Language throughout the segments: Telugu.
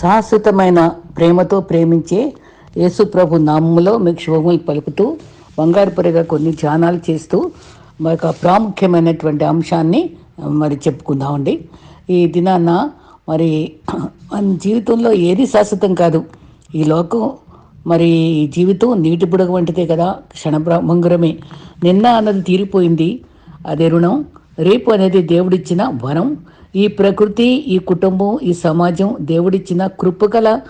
శాశ్వతమైన ప్రేమతో ప్రేమించే యేసు ప్రభు నామములో మీకు శుభములు పలుకుతూ బంగారుపరిగా కొన్ని ధ్యానాలు చేస్తూ మరి ప్రాముఖ్యమైనటువంటి అంశాన్ని మరి చెప్పుకుందామండి. ఈ దినాన మరి మన జీవితంలో ఏది శాశ్వతం కాదు. ఈ లోకం మరి ఈ జీవితం నీటి బుడగ వంటిదే కదా క్షణభంగురమే నిన్న అన్నది తీరిపోయింది. అదే రుణం. రేపు అనేది దేవుడిచ్చిన వరం. ఈ ప్రకృతి ఈ కుటుంబం ఈ సమాజం దేవుడిచ్చిన కృపగల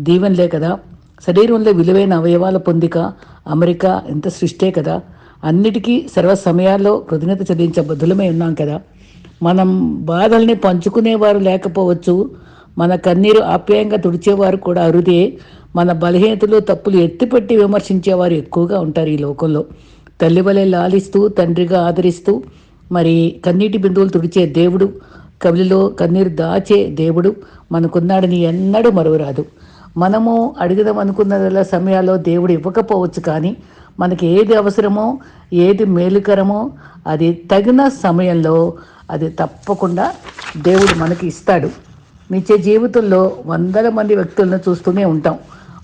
దీవెనలే కదా. శరీరంలో విలువైన అవయవాల పొందిక అమెరికా ఎంత సృష్టే కదా. అన్నిటికీ సర్వ సమయాల్లో కృతజ్ఞత చెల్లించే బదులమై ఉన్నాం కదా. మనం బాధల్ని పంచుకునేవారు లేకపోవచ్చు. మన కన్నీరు ఆప్యాయంగా తుడిచేవారు కూడా అరుదే. మన బలహీనతలు తప్పులు ఎత్తిపెట్టి విమర్శించేవారు ఎక్కువగా ఉంటారు ఈ లోకంలో. తల్లి వలె లాలిస్తూ తండ్రిగా ఆదరిస్తూ మరి కన్నీటి బిందువులు తుడిచే దేవుడు కవిలో కన్నీరు దాచే దేవుడు మనకున్నాడని ఎన్నడూ మరువరాదు. మనము అడిగదాం సమయాల్లో దేవుడు ఇవ్వకపోవచ్చు కానీ మనకి ఏది అవసరమో ఏది మేలుకరమో అది తగిన సమయంలో అది తప్పకుండా దేవుడు మనకి ఇస్తాడు. నిత్య జీవితంలో వందల మంది వ్యక్తులను చూస్తూనే ఉంటాం.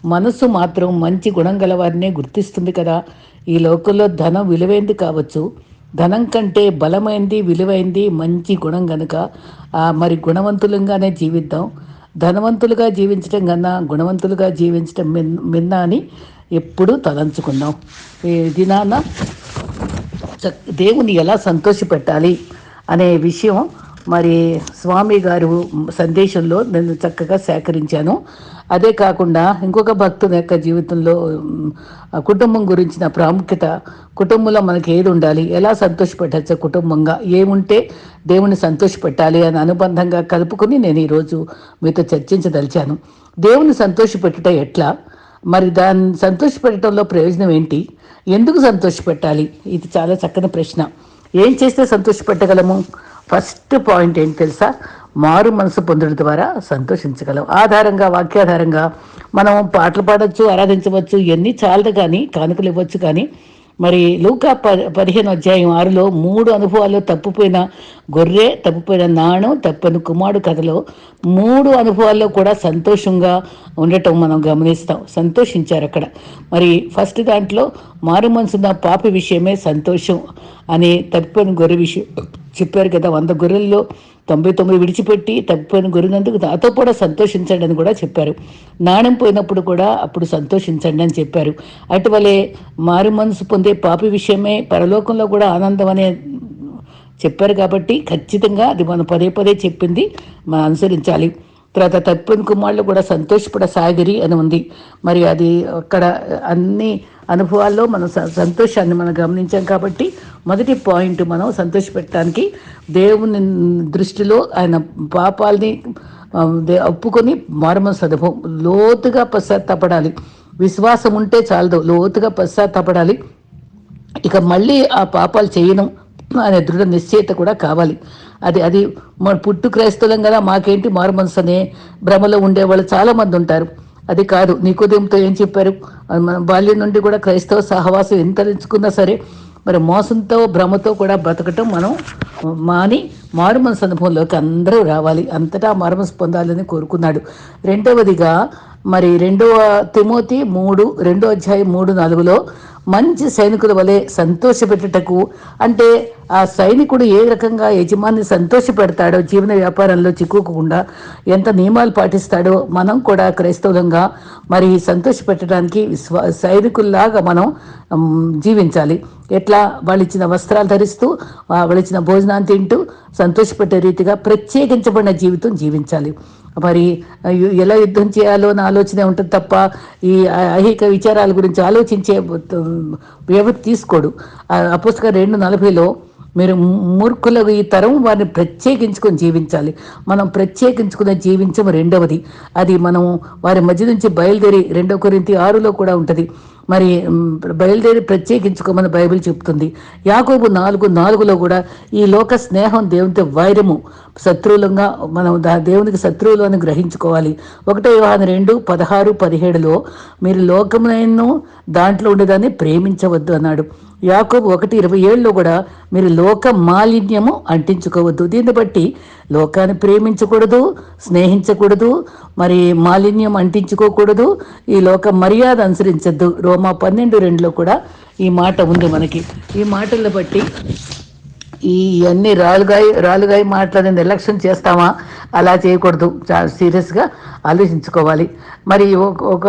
మనసు మాత్రం మంచి గుణం గలవారినే గుర్తిస్తుంది కదా. ఈ లోకంలో ధనం విలువైంది కావచ్చు ధనం కంటే బలమైంది విలువైంది మంచి గుణం గనుక మరి గుణవంతులంగానే జీవిద్దాం. ధనవంతులుగా జీవించడం కన్నా గుణవంతులుగా జీవించడం మిన్ మిన్న అని ఎప్పుడూ తలంచుకుందాం. ఈ దినాన దేవుని ఎలా సంతోషపెట్టాలి అనే విషయం మరి స్వామి గారు సందేశంలో నేను చక్కగా సేకరించాను. అదే కాకుండా ఇంకొక భక్తుని యొక్క జీవితంలో కుటుంబం గురించిన ప్రాముఖ్యత కుటుంబంలో మనకి ఏది ఉండాలి ఎలా సంతోషపెట్టచ్చు కుటుంబంగా ఏముంటే దేవుని సంతోషపెట్టాలి అని అనుబంధంగా కలుపుకొని నేను ఈరోజు మీతో చర్చించదలిచాను. దేవుని సంతోషపెట్టుట ఎట్లా? మరి దాన్ని సంతోషపెట్టడంలో ప్రయోజనం ఏంటి? ఎందుకు సంతోషపెట్టాలి? ఇది చాలా చక్కని ప్రశ్న. ఏం చేస్తే సంతోషపెట్టగలము? ఫస్ట్ పాయింట్ ఏంటి తెలుసా? మారు మనసు పొందడం ద్వారా సంతోషించగలం. ఆధారంగా వాక్యాధారంగా మనం పాటలు పాడవచ్చు ఆరాధించవచ్చు ఇవన్నీ చాలదు కానీ కానుకలు ఇవ్వచ్చు కానీ మరి లూకా ప పదిహేను అధ్యాయం ఆరులో మూడు అనుభవాల్లో తప్పిపోయిన గొర్రె తప్పిపోయిన నాణం తప్పని కుమారుడు కథలో మూడు అనుభవాల్లో కూడా సంతోషంగా ఉండటం మనం గమనిస్తాం. సంతోషించారు అక్కడ. మరి ఫస్ట్ దాంట్లో మారు మనసున్న పాపి విషయమే సంతోషం అని తప్పిపోయిన గొర్రె విషయం చెప్పారు కదా. వంద గొర్రెల్లో తొంభై తొమ్మిది విడిచిపెట్టి తప్పిపోయిన గురినందుకు నాతో కూడా సంతోషించండి అని కూడా చెప్పారు. నాణం పోయినప్పుడు కూడా అప్పుడు సంతోషించండి అని చెప్పారు. అటువలే మారు మనసు పొందే పాపి విషయమే పరలోకంలో కూడా ఆనందం అనే చెప్పారు కాబట్టి ఖచ్చితంగా అది మనం పదే పదే చెప్పింది మనం అనుసరించాలి. తర్వాత తప్పిన కుమారులు కూడా సంతోషపడ సాగిరి అని ఉంది. మరి అది అక్కడ అన్నీ అనుభవాల్లో మనం స- సంతోషాన్ని మనం గమనించాం కాబట్టి మొదటి పాయింట్ మనం సంతోషపెట్టడానికి దేవుని దృష్టిలో ఆయన పాపాలని ఒప్పుకొని మారమనసు అనుభవం లోతుగా పశ్చాత్తాపడాలి. విశ్వాసం ఉంటే చాలదు లోతుగా పశ్చాత్తాపడాలి. ఇక మళ్ళీ ఆ పాపాలు చేయను అనే దృఢ నిశ్చయత కూడా కావాలి. అది అది మన పుట్టు క్రైస్తవులం కదా మాకేంటి మారు అనే భ్రమలో ఉండేవాళ్ళు చాలామంది ఉంటారు. అది కాదు. నీకోదేంతో ఏం చెప్పారు? మన బాల్యం నుండి కూడా క్రైస్తవ సహవాసం ఎంత ఎంచుకున్నా సరే మరి మోసంతో భ్రమతో కూడా బతకటం మనం మాని మారుమనసు అనుభవంలోకి అందరూ రావాలి. అంతటా మారుమనసు పొందాలని కోరుకున్నాడు. రెండవదిగా మరి రెండవ తిమోతి మూడు రెండో అధ్యాయం మూడు నాలుగులో మంచి సైనికుల వలె సంతోషపెట్టుటకు అంటే ఆ సైనికుడు ఏ రకంగా యజమాని సంతోషపెడతాడో జీవన వ్యాపారంలో చిక్కుకోకుండా ఎంత నియమాలు పాటిస్తాడో మనం కూడా క్రైస్తవులంగా మరి సంతోషపెట్టడానికి విశ్వా సైనికుల్లాగా మనం జీవించాలి. ఎట్లా? వాళ్ళు ఇచ్చిన వస్త్రాలు ధరిస్తూ వాళ్ళు ఇచ్చిన భోజనాన్ని తింటూ సంతోషపెట్టే రీతిగా ప్రత్యేకించబడిన జీవితం జీవించాలి. మరి ఎలా యుద్ధం చేయాలో అని ఆలోచనే ఉంటుంది తప్ప ఈ ఐహిక విచారాల గురించి ఆలోచించే వ్యవధి తీసుకోడు. ఆ పుస్తకం రెండు నలభైలో మీరు మూర్ఖులకు ఈ తరం వారిని ప్రత్యేకించుకొని జీవించాలి. మనం ప్రత్యేకించుకుని జీవించం రెండవది. అది మనం వారి మధ్య నుంచి బయలుదేరి రెండో కొరింత ఆరులో కూడా ఉంటుంది. మరి బయలుదేరి ప్రత్యేకించుకోమని బైబిల్ చెప్తుంది. యాకోబు నాలుగు నాలుగులో కూడా ఈ లోక స్నేహం దేవునితో వైరము. శత్రువులంగా మనం దేవునికి శత్రువులు అని గ్రహించుకోవాలి. ఒకటో వ్యవహారం రెండు పదహారు పదిహేడులో మీరు లోకమునైను దాంట్లో ఉండేదాన్ని ప్రేమించవద్దు అన్నాడు. యాకోబు ఒకటి ఇరవై ఏళ్ళలో కూడా మీరు లోక మాలిన్యము అంటించుకోవద్దు. దీన్ని బట్టి లోకాన్ని ప్రేమించకూడదు స్నేహించకూడదు మరి మాలిన్యం అంటించుకోకూడదు ఈ లోక మర్యాద అనుసరించద్దు. రోమా పన్నెండు రెండులో కూడా ఈ మాట ఉంది మనకి. ఈ మాటలను బట్టి ఈ అన్ని రాలుగాయ రాలుగాయ మాటలని నిర్లక్ష్యం చేస్తామా? అలా చేయకూడదు. చాలా సీరియస్గా ఆలోచించుకోవాలి. మరి ఒక ఒక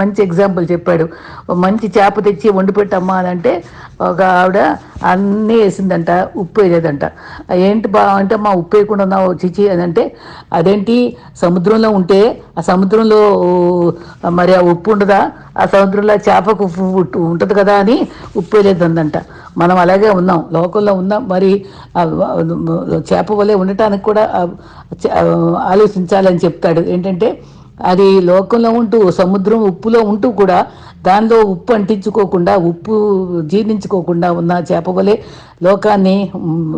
మంచి ఎగ్జాంపుల్ చెప్పాడు. మంచి చేప తెచ్చి వండి పెట్టమ్మా అని అంటే ఒక ఆవిడ అన్నీ వేసిందంట ఉప్పు వేయలేదంట. ఏంటి బా అంటే మా ఉప్పు వేయకుండా ఉన్నావు చిచి అని అంటే అదేంటి సముద్రంలో ఉంటే ఆ సముద్రంలో మరి ఆ ఉప్పు ఉండదా? ఆ సముద్రంలో చేపకు ఉప్పు ఉంటుంది కదా అని ఉప్పు వేయలేదందంట. మనం అలాగే ఉన్నాం లోకంలో ఉన్నాం. మరి చేప వలె ఉండటానికి కూడా ఆలోచించాలని చెప్తాడు. ఏంటంటే అది లోకంలో ఉంటూ సముద్రం ఉప్పులో ఉంటూ కూడా దానిలో ఉప్పు అంటించుకోకుండా ఉప్పు జీర్ణించుకోకుండా ఉన్న చేప వలె లోకాన్ని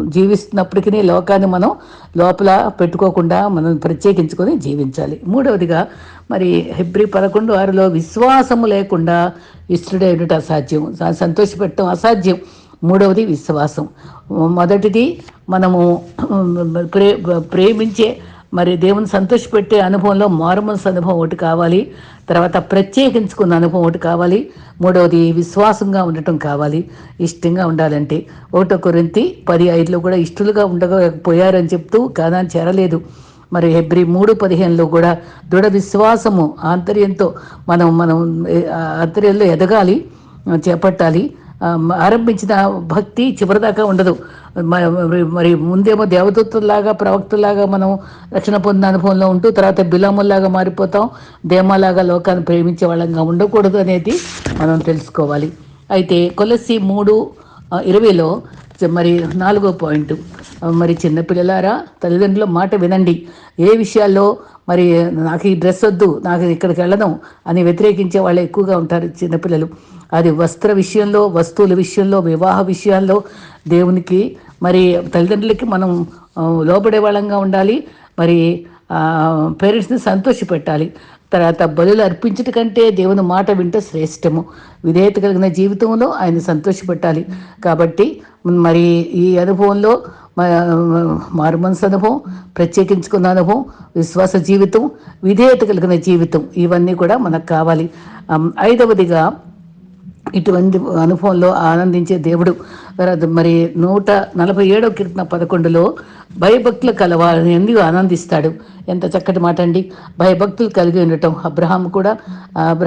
జీవిస్తున్నప్పటికీ లోకాన్ని మనం లోపల పెట్టుకోకుండా మనం ప్రత్యేకించుకొని జీవించాలి. మూడవదిగా మరి హెబ్రి పదకొండు ఆరులో విశ్వాసము లేకుండా ఇష్టడే ఉండటం అసాధ్యం. సంతోషపెట్టడం అసాధ్యం. మూడవది విశ్వాసం. మొదటిది మనము ప్రే ప్రేమించే మరి దేవుని సంతోషపెట్టే అనుభవంలో మారుమనసు అనుభవం ఒకటి కావాలి. తర్వాత ప్రత్యేకించుకున్న అనుభవం ఒకటి కావాలి. మూడవది విశ్వాసంగా ఉండటం కావాలి. ఇష్టంగా ఉండాలంటే. ఒకటో కొరింతి పది ఐదులో కూడా ఇష్టలుగా ఉండకపోయారని చెప్తూ కాదని చేరలేదు. మరి హెబ్రి మూడు పదిహేనులో కూడా దృఢ విశ్వాసము ఆంతర్యంతో మనం మనం ఆంతర్యంలో ఎదగాలి చేపట్టాలి. ఆరంభించిన భక్తి చివరిదాకా ఉండదు. మరి- ముందేమో దేవదూతుల్లాగా ప్రవక్తలాగా మనం రక్షణ పొందిన అనుభవంలో ఉంటూ తర్వాత బిలాముల్లాగా మారిపోతాం దేమలాగా లోకాన్ని ప్రేమించే వాళ్ళంగా ఉండకూడదు అనేది మనం తెలుసుకోవాలి. అయితే కొలసి మూడు ఇరవైలో మరి నాలుగో పాయింట్. మరి చిన్నపిల్లలారా తల్లిదండ్రుల మాట వినండి. ఏ విషయాల్లో మరి నాకు ఈ డ్రెస్ వద్దు నాకు ఇక్కడికి వెళ్ళను అని వ్యతిరేకించే వాళ్ళు ఎక్కువగా ఉంటారు చిన్నపిల్లలు. అది వస్త్ర విషయంలో వస్తువుల విషయంలో వివాహ విషయాల్లో దేవునికి మరి తల్లిదండ్రులకి మనం లోపడే లోబడే వాళ్ళంగా ఉండాలి. మరి పేరెంట్స్ని సంతోషపెట్టాలి. తర్వాత బలులు అర్పించట కంటే దేవుని మాట వింట శ్రేష్టము. విధేయత కలిగిన జీవితంలో ఆయన సంతోషపెట్టాలి. కాబట్టి మరి ఈ అనుభవంలో మారు మనసు అనుభవం ప్రత్యేకించుకున్న అనుభవం విశ్వాస జీవితం విధేయత కలిగిన జీవితం ఇవన్నీ కూడా మనకు కావాలి. ఐదవదిగా ఇటువంటి అనుభవంలో ఆనందించే దేవుడు. మరి నూట నలభై ఏడవ కీర్తన పదకొండులో భయభక్తులు కలవాలని ఎందుకు ఆనందిస్తాడు? ఎంత చక్కటి మాట అండి. భయభక్తులు కలిగి ఉండటం. అబ్రహాం కూడా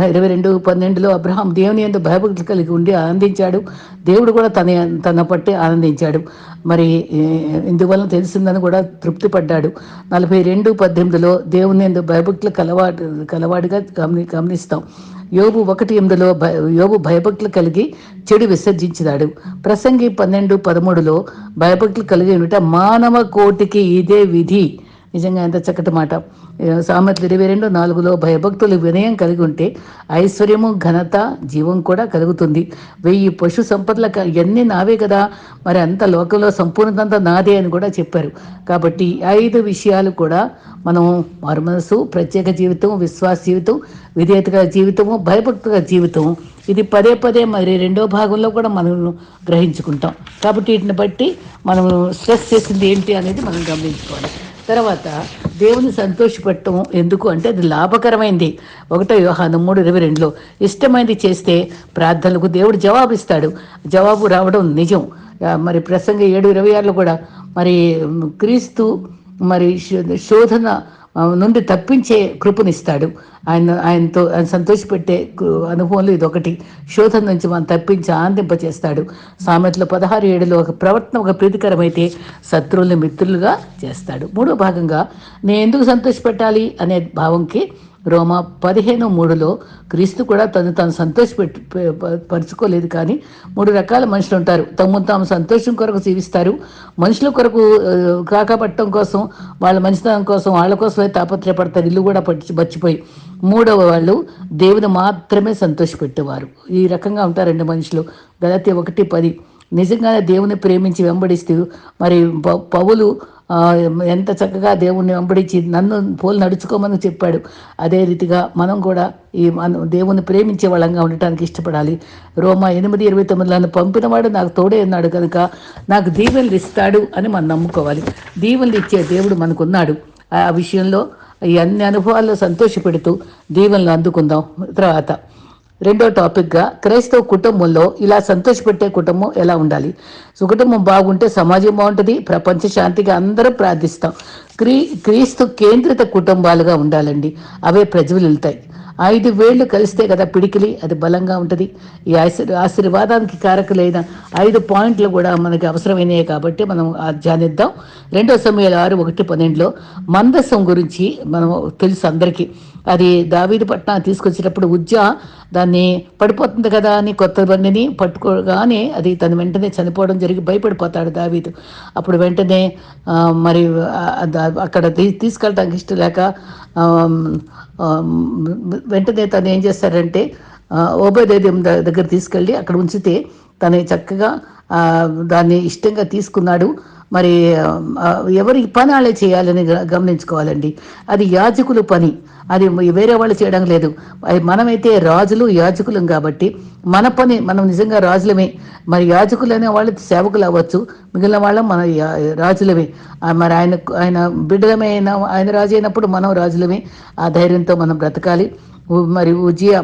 ఇరవై రెండు పన్నెండులో అబ్రహాం దేవుని ఎందు భయభక్తులు కలిగి ఉండి ఆనందించాడు. దేవుడు కూడా తన తన పట్టి ఆనందించాడు. మరి ఇందువల్ల ఇందువలన తెలిసిందని కూడా తృప్తి పడ్డాడు. నలభై రెండు పద్దెనిమిదిలో దేవుని ఎందు భయభక్తులు కలవాడు కలవాడిగా గమని గమనిస్తాం. యోబు ఒకటి ఎనిమిదిలో భయ యోబు భయభక్తులు కలిగి చెడు విసర్జించినాడు. ప్రసంగి పన్నెండు పదమూడులో భయభక్తులు కలిగి ఉంట మానవ కోటికి ఇదే విధి. నిజంగా ఎంత చక్కటి మాట. ఏ, సామెతలు ఇరవై రెండు నాలుగులో భయభక్తులు వినయం కలిగి ఉంటే ఐశ్వర్యము ఘనత జీవం కూడా కలుగుతుంది. వెయ్యి పశు సంపదల ఇవన్నీ నావే కదా. మరి అంత లోకంలో సంపూర్ణతంతా నాదే అని కూడా చెప్పారు. కాబట్టి ఐదు విషయాలు కూడా మనం మారు మనసు ప్రత్యేక జీవితం విశ్వాస జీవితం విధేయతగా జీవితము భయభక్తుగా జీవితం ఇది పదే పదే మరి రెండో భాగంలో కూడా మనం గ్రహించుకుంటాం. కాబట్టి వీటిని బట్టి మనం స్ట్రెస్ చేసింది ఏంటి అనేది మనం గమనించుకోవాలి. తర్వాత దేవుని సంతోషపెట్టడం ఎందుకు అంటే అది లాభకరమైంది. ఒకటో వ్యవహారం మూడు ఇరవై రెండులో ఇష్టమైనది చేస్తే ప్రార్థనలకు దేవుడు జవాబిస్తాడు. జవాబు రావడం నిజం. మరి ప్రసంగ ఏడు ఇరవై ఆరులో కూడా మరి క్రీస్తు మరి శోధన నుండి తప్పించే కృపనిస్తాడు. ఆయన ఆయనతో ఆయన సంతోషపెట్టే కు- అనుభవంలో ఇది ఒకటి శోధన నుంచి మనం తప్పించి ఆనందింపచేస్తాడు. సామెతలో పదహారు ఏడులో ఒక ప్రవర్తన ఒక ప్రీతికరమైతే శత్రువుల్ని మిత్రులుగా చేస్తాడు. మూడో భాగంగా నేను ఎందుకు సంతోషపెట్టాలి? అనే భావంకి రోమా పదిహేను మూడులో క్రీస్తు కూడా తను తాను సంతోషపెట్టు పరుచుకోలేదు కానీ మూడు రకాల మనుషులు ఉంటారు. తమ తాము సంతోషం కొరకు జీవిస్తారు. మనుషుల కొరకు కాకపట్టడం కోసం వాళ్ళ మంచితనం కోసం వాళ్ళ కోసమే తాపత్రయపడతారు. ఇల్లు కూడా పట్టి మర్చిపోయి. మూడవ వాళ్ళు దేవుని మాత్రమే సంతోషపెట్టేవారు. ఈ రకంగా ఉంటారండి మనుషులు. గలతి ఒకటి పది. నిజంగానే దేవుని ప్రేమించి వెంబడిస్తూ మరి ప- పౌలు ఎంత చక్కగా దేవుణ్ణి వెంబడించి నన్ను పోలు నడుచుకోమని చెప్పాడు. అదే రీతిగా మనం కూడా ఈ మనం దేవుని ప్రేమించే వాళ్ళంగా ఉండటానికి ఇష్టపడాలి. రోమా ఎనిమిది ఇరవై తొమ్మిది పంపినవాడు నాకు తోడే ఉన్నాడు కనుక నాకు దీవెనలు ఇస్తాడు అని మనం నమ్ముకోవాలి. దీవెనలు ఇచ్చే దేవుడు మనకున్నాడు. ఆ విషయంలో ఈ అన్ని అనుభవాల్లో సంతోషపెడుతూ దీవెనలు అందుకుందాం. తర్వాత రెండో టాపిక్గా క్రైస్తవ కుటుంబంలో ఇలా సంతోషపెట్టే కుటుంబం ఎలా ఉండాలి? సో కుటుంబం బాగుంటే సమాజం బాగుంటుంది ప్రపంచ శాంతిగా అందరూ ప్రార్థిస్తాం. క్రీ క్రీస్తు కేంద్రిత కుటుంబాలుగా ఉండాలండి. అవే ప్రజలు వెళ్తాయి. ఐదు వేళ్ళు కలిస్తే కదా పిడికిలి అది బలంగా ఉంటుంది. ఈ ఆశీర్ ఆశీర్వాదానికి కారకులైన ఐదు పాయింట్లు కూడా మనకి అవసరమైనవి కాబట్టి మనం ధ్యానిద్దాం రెండో సమయాలు ఆరు ఒకటి పన్నెండులో మందస్సం గురించి మనం తెలుసు అందరికీ. అది దావీదు పట్నం తీసుకొచ్చేటప్పుడు ఉజ్జా దాన్ని పడిపోతుంది కదా అని కొత్త బండిని పట్టుకోగానే అది తను వెంటనే చనిపోవడం జరిగి భయపడిపోతాడు దావీదు. అప్పుడు వెంటనే మరి అక్కడ తీ- తీసుకెళ్ళడానికి ఇష్టం లేక వెంటనే తను ఏం చేస్తారంటే ఓబేదేద్యం దగ్గర తీసుకెళ్ళి అక్కడ ఉంచితే తను చక్కగా దాన్ని ఇష్టంగా తీసుకున్నాడు. మరి ఎవరి పని వాళ్ళే చేయాలని గమనించుకోవాలండి. అది యాజకులు పని. అది వేరే వాళ్ళు చేయడం లేదు. అది మనమైతే రాజులు యాజకులం కాబట్టి మన పని మనం నిజంగా రాజులమే. మరి యాజకులు అనే వాళ్ళు సేవకులు అవ్వచ్చు. మిగిలిన వాళ్ళం మన రాజులమే. మరి ఆయన ఆయన బిడ్డలమే అయినా ఆయన రాజు అయినప్పుడు మనం రాజులమే. ఆ ధైర్యంతో మనం బ్రతకాలి. ఉ- మరి ఉజియా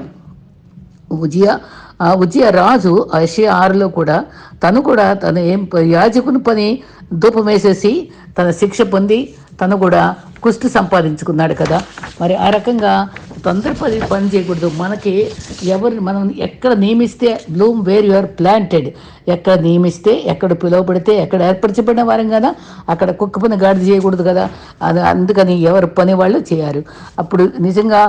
ఉజియ ఆ ఉజియ రాజు ఐషియా ఆరులో కూడా తను కూడా తను ఏం యాజకుని పని ధూపం వేసేసి తన శిక్ష పొంది తను కూడా కుష్టి సంపాదించుకున్నాడు కదా. మరి ఆ రకంగా తొందరపడి పని చేయకూడదు. మనకి ఎవరిని మనం ఎక్కడ నియమిస్తే బ్లూమ్ వేర్ యువర్ ప్లాంటెడ్. ఎక్కడ నియమిస్తే ఎక్కడ పిలువబడితే ఎక్కడ ఏర్పరచబడిన వారం కదా అక్కడ కుక్క పని గాడి చేయకూడదు కదా. అది అందుకని ఎవరు పని వాళ్ళు చేయరు. అప్పుడు నిజంగా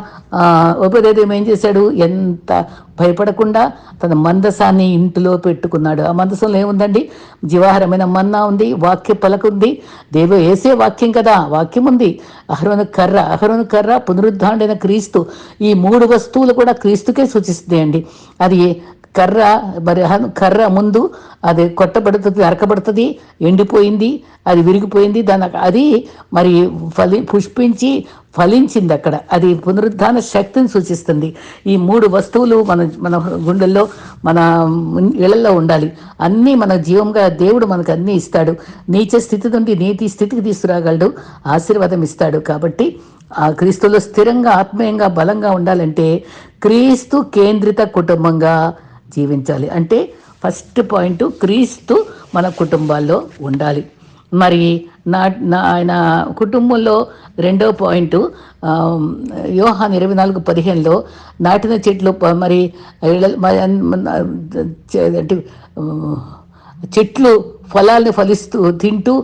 ఉపదేదం ఏం చేశాడు? ఎంత భయపడకుండా తన మందసాన్ని ఇంటిలో పెట్టుకున్నాడు. ఆ మందసంలో ఏముందండి? జీవాహారమైన మన్నా ఉంది వాక్య పలక ఉంది. దేవ వేసే వాక్యం కదా వాక్యం ఉంది. అహరోను కర్ర అహరోను కర్ర పునరుద్ధాండైన క్రీస్తు. ఈ మూడు వస్తువులు కూడా క్రీస్తుకే సూచిస్తుంది అండి అది కర్ర మరి కర్ర ముందు అది కొట్టబడుతుంది అరకబడుతుంది ఎండిపోయింది అది విరిగిపోయింది దాని అది మరి ఫలి పుష్పించి ఫలించింది అక్కడ. అది పునరుద్ధాన శక్తిని సూచిస్తుంది. ఈ మూడు వస్తువులు మన మన గుండెల్లో మన ఇళ్ళలో ఉండాలి. అన్నీ మన జీవంగా దేవుడు మనకు అన్నీ ఇస్తాడు. నీచ స్థితి నుండి నీతి స్థితికి తీసుకురాగలడు ఆశీర్వాదం ఇస్తాడు. కాబట్టి ఆ క్రీస్తులో స్థిరంగా ఆత్మీయంగా బలంగా ఉండాలంటే క్రీస్తు కేంద్రిత కుటుంబంగా జీవించాలి. అంటే ఫస్ట్ పాయింట్ క్రీస్తు మన కుటుంబాల్లో ఉండాలి. మరి నా నా ఆయన కుటుంబంలో రెండో పాయింట్ యోహాన్ ఇరవై నాలుగు పదిహేనులో నాటిన చెట్లు ప- మరి చే- చెట్లు ఫలాల్ని ఫలిస్తూ తింటూ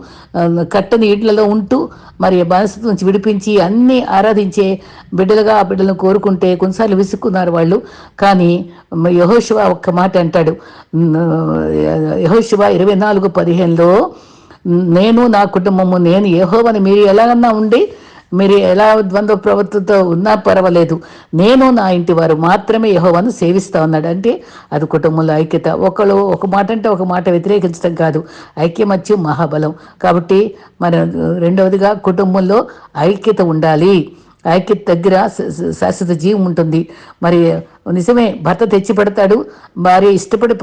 కట్టని ఇళ్ళలో ఉంటూ మరి మనసు నుంచి విడిపించి అన్నీ ఆరాధించే బిడ్డలుగా ఆ బిడ్డలను కోరుకుంటే కొన్నిసార్లు విసుక్కున్నారు వాళ్ళు. కానీ యహోశివ ఒక్క మాట అంటాడు. యహోశివ ఇరవై నాలుగు పదిహేనులో నేను నా కుటుంబము నేను యహోవని మీరు ఎలాగన్నా ఉండి మీరు ఎలా ద్వంద్వ ప్రవర్తనతో ఉన్నా పర్వాలేదు. నేను నా ఇంటి వారు మాత్రమే యెహోవాను సేవిస్తా ఉన్నాడు. అంటే అది కుటుంబంలో ఐక్యత. ఒకళ్ళు ఒక మాట అంటే ఒక మాట వ్యతిరేకించడం కాదు. ఐక్యమత్యం మహాబలం. కాబట్టి మన రెండవదిగా కుటుంబంలో ఐక్యత ఉండాలి. ఐక్యత దగ్గర శాశ్వత జీవం ఉంటుంది. మరి నిజమే భర్త తెచ్చి పెడతాడు భార్య ఇష్టపడి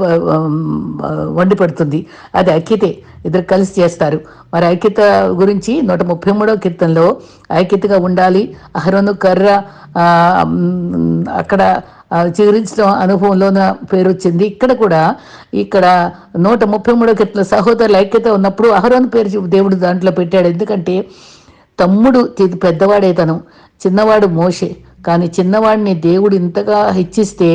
వండి పెడుతుంది. అది ఐక్యతే ఇద్దరు కలిసి చేస్తారు. మరి ఐక్యత గురించి నూట ముప్పై మూడవ కీర్తనలో ఐక్యతగా ఉండాలి అహరోను కర్ర అక్కడ చిగురించడం అనుభవంలోన పేరు వచ్చింది ఇక్కడ కూడా ఇక్కడ నూట ముప్పై మూడో కీర్తన సహోదరుల ఐక్యత ఉన్నప్పుడు అహరోను పేరు దేవుడు దాంట్లో పెట్టాడు. ఎందుకంటే తమ్ముడు పెద్దవాడే తను చిన్నవాడు మోషే. కానీ చిన్నవాడిని దేవుడు ఇంతగా హెచ్చిస్తే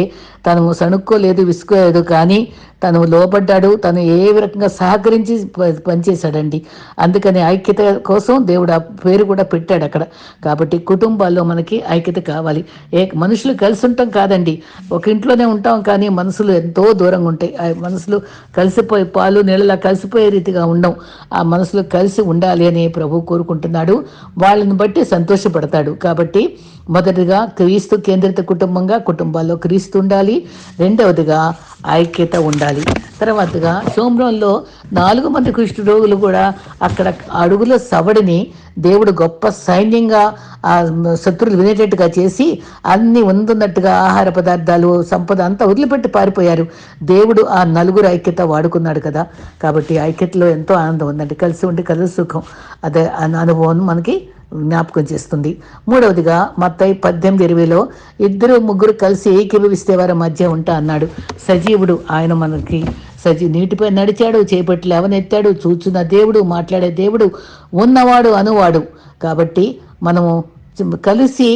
తను సణుక్కోలేదు విసుకోలేదు కానీ తను లోపడ్డాడు తను ఏ రకంగా సహకరించి ప- పనిచేశాడండి. అందుకని ఐక్యత కోసం దేవుడు ఆ పేరు కూడా పెట్టాడు అక్కడ. కాబట్టి కుటుంబాల్లో మనకి ఐక్యత కావాలి. ఏ మనుషులు కలిసి ఉంటాం కాదండి. ఒక ఇంట్లోనే ఉంటాం కానీ మనసులు ఎంతో దూరంగా ఉంటాయి. ఆ మనసులు కలిసిపోయి పాలు నీళ్ళలా కలిసిపోయే రీతిగా ఉండవు ఆ మనసులు కలిసి ఉండాలి అని ప్రభు కోరుకుంటున్నాడు. వాళ్ళని బట్టి సంతోషపడతాడు. కాబట్టి మొదటిగా క్రీస్తు కేంద్రిత కుటుంబంగా కుటుంబాల్లో క్రీస్తు ఉండాలి. రెండవదిగా ఐక్యత ఉండాలి. తర్వాతగా సోమరంలో నాలుగు మంది కుష్ఠరోగులు కూడా అక్కడ అడుగుల సవడిని దేవుడు గొప్ప సైన్యంగా ఆ శత్రులు వినేటట్టుగా చేసి అన్ని ఉందున్నట్టుగా ఆహార పదార్థాలు సంపద అంతా వదిలిపెట్టి పారిపోయారు. దేవుడు ఆ నలుగురు ఐక్యత వాడుకున్నాడు కదా. కాబట్టి ఐక్యతలో ఎంతో ఆనందం ఉందండి. కలిసి ఉండి కలిసి సుఖం. అదే అనుభవం మనకి జ్ఞాపకం చేస్తుంది. మూడవదిగా మత్తయి పద్దెనిమిది ఇరవైలో ఇద్దరు ముగ్గురు కలిసి ఏకీభవిస్తే వారి మధ్య ఉంటా అన్నాడు. సజీవుడు ఆయన మనకి సజీ నీటిపై నడిచాడు చేపట్టి లేవనెత్తాడు చూచున్న దేవుడు మాట్లాడే దేవుడు ఉన్నవాడు అనువాడు. కాబట్టి మనము కలిసి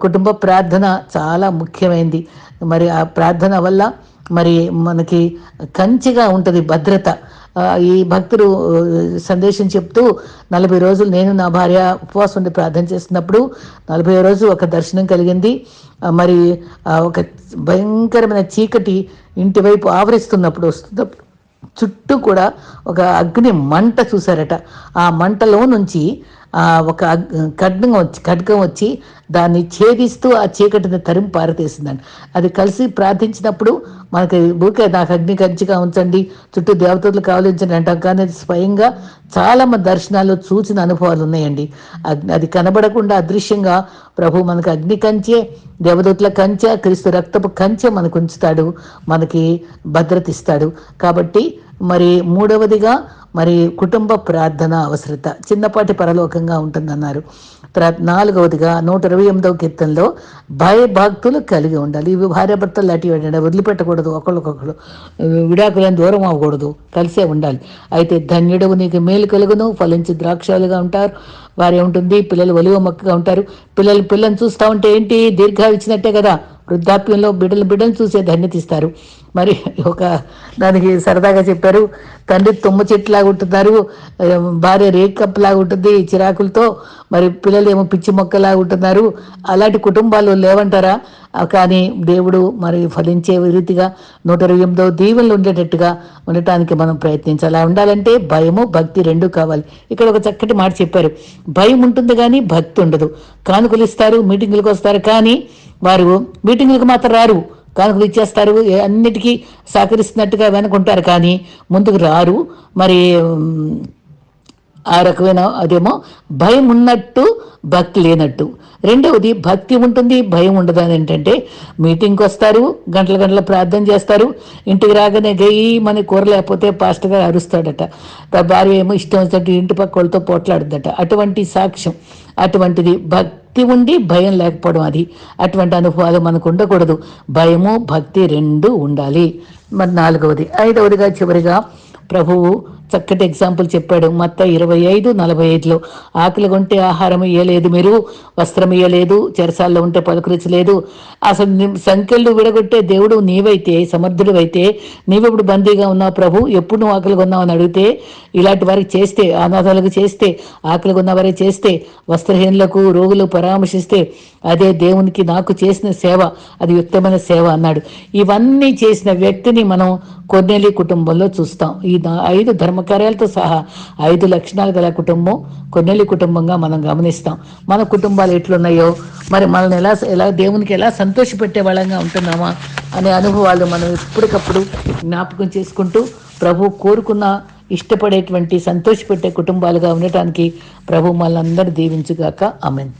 కుటుంబ ప్రార్థన చాలా ముఖ్యమైనది మరి ఆ ప్రార్థన వల్ల మరి మనకి కంచిగా ఉంటుంది భద్రత. ఈ భక్తుడు సందేశం చెప్తూ నలభై రోజులు నేను నా భార్య ఉపవాసం ఉండి ప్రార్థన చేస్తున్నప్పుడు నలభై రోజు ఒక దర్శనం కలిగింది. మరి ఒక భయంకరమైన చీకటి ఇంటివైపు ఆవరిస్తున్నప్పుడు వస్తున్నప్పుడు చుట్టూ కూడా ఒక అగ్ని మంట చూశారట. ఆ మంటలో నుంచి ఒక ఖడ్గం వచ్చి ఖడ్గం వచ్చి దాన్ని ఛేదిస్తూ ఆ చీకటిని తరిమి పారతీసిందండి. అది కలిసి ప్రార్థించినప్పుడు మనకి ఊరికే నాకు అగ్ని కంచిగా ఉంచండి చుట్టూ దేవతలు కావలించండి అంటాం. కానీ స్వయంగా చాలా మంది దర్శనాల్లో చూసిన అనుభవాలు ఉన్నాయండి. అది కనబడకుండా అదృశ్యంగా ప్రభు మనకు అగ్ని కంచే దేవదూతల కంచె క్రీస్తు రక్తపు కంచె మనకు ఉంచుతాడు మనకి భద్రత ఇస్తాడు. కాబట్టి మరి మూడవదిగా మరి కుటుంబ ప్రార్థన అవసరత చిన్నపాటి పరలోకంగా ఉంటుందన్నారు. తర్వాత నాలుగవదిగా నూట ఇరవై ఎనిమిదవ కీర్తనలో భయభక్తులు కలిగి ఉండాలి. ఇవి భార్యాభర్తలు లాంటివి వదిలిపెట్టకూడదు ఒకళ్ళకొకళ్ళు విడాకులను దూరం అవ్వకూడదు కలిసే ఉండాలి. అయితే ధన్యుడవు నీకు మేలు కలుగును ఫలించి ద్రాక్షాలుగా ఉంటారు. వారే ఉంటుంది పిల్లలు ఒలివ మొక్కగా ఉంటారు. పిల్లలు పిల్లల్ని చూస్తూ ఉంటే ఏంటి? దీర్ఘాలు ఇచ్చినట్టే కదా. వృద్ధాప్యంలో బిడ్డలు బిడ్డలు చూసే ధన్యత ఇస్తారు. మరి ఒక దానికి సరదాగా చెప్పారు తండ్రి తుమ్మ చెట్టులాగా ఉంటున్నారు భార్య రేకప్లాగా ఉంటుంది చిరాకులతో మరి పిల్లలు ఏమో పిచ్చి మొక్కలాగా ఉంటున్నారు అలాంటి కుటుంబాలు లేవంటారా? కానీ దేవుడు మరి ఫలించే రీతిగా నూట ఇరవై ఎనిమిదో దీవెనలు ఉండేటట్టుగా ఉండటానికి మనం ప్రయత్నించాలి. అలా ఉండాలంటే భయము భక్తి రెండు కావాలి. ఇక్కడ ఒక చక్కటి మాట చెప్పారు భయం ఉంటుంది కానీ భక్తి ఉండదు. కానుకలు ఇస్తారు మీటింగులకు వస్తారు కానీ వారు మీటింగులకు మాత్రం రారు. కానుకలు ఇచ్చేస్తారు. అన్నిటికీ సహకరిస్తున్నట్టుగా వెనుకుంటారు. కానీ ముందుకు రారు. మరి ఆ రకమైన అదేమో భయం ఉన్నట్టు భక్తి లేనట్టు. రెండవది భక్తి ఉంటుంది భయం ఉండదు అని ఏంటంటే మీటింగ్కి వస్తారు గంటల గంటల ప్రార్థన చేస్తారు ఇంటికి రాగానే గయ్యి మన కూర లేకపోతే పాస్టర్ గారు అరుస్తాడట. భార్య ఏమో ఇష్టం వచ్చినట్టు ఇంటి పక్క వాళ్ళతో పోట్లాడుద్దట అటువంటి సాక్ష్యం అటువంటిది భక్తి ఉండి భయం లేకపోవడం అది. అటువంటి అనుభవాలు మనకు ఉండకూడదు. భయము భక్తి రెండు ఉండాలి. మరి నాలుగవది. ఐదవదిగా చివరిగా ప్రభువు చక్కటి ఎగ్జాంపుల్ చెప్పాడు. మత్త ఇరవై ఐదు నలభై ఐదులో ఆకలి కొంటే ఆహారం ఇయ్యలేదు మీరు వస్త్రం ఇయ్యలేదు చెరసాల్లో ఉంటే పలకరించలేదు. అసలు సంఖ్యలు విడగొట్టే దేవుడు నీవైతే సమర్థుడు అయితే నీవెప్పుడు బందీగా ఉన్నావు ప్రభు ఎప్పుడు నువ్వు ఆకలి కొన్నావు అని అడిగితే ఇలాంటి వారికి చేస్తే అనాథాలకు చేస్తే ఆకలి కొన్న వారికి చేస్తే వస్త్రహీనులకు రోగులు పరామర్శిస్తే అదే దేవునికి నాకు చేసిన సేవ అది యుక్తమైన సేవ అన్నాడు. ఇవన్నీ చేసిన వ్యక్తిని మనం కొర్నేలి కుటుంబంలో చూస్తాం. ఈ ఐదు ధర్మకార్యాలతో సహా ఐదు లక్షణాలు గల కుటుంబం కొన్నెలి కుటుంబంగా మనం గమనిస్తాం. మన కుటుంబాలు ఎట్లున్నాయో మరి మనల్ని ఎలా ఎలా దేవునికి ఎలా సంతోషపెట్టే వాళ్ళంగా ఉంటున్నామా అనే అనుభవాలు మనం ఎప్పటికప్పుడు జ్ఞాపకం చేసుకుంటూ ప్రభు కోరుకున్న ఇష్టపడేటువంటి సంతోషపెట్టే కుటుంబాలుగా ఉండటానికి ప్రభు మనందరూ దీవించుగాక. అమెన్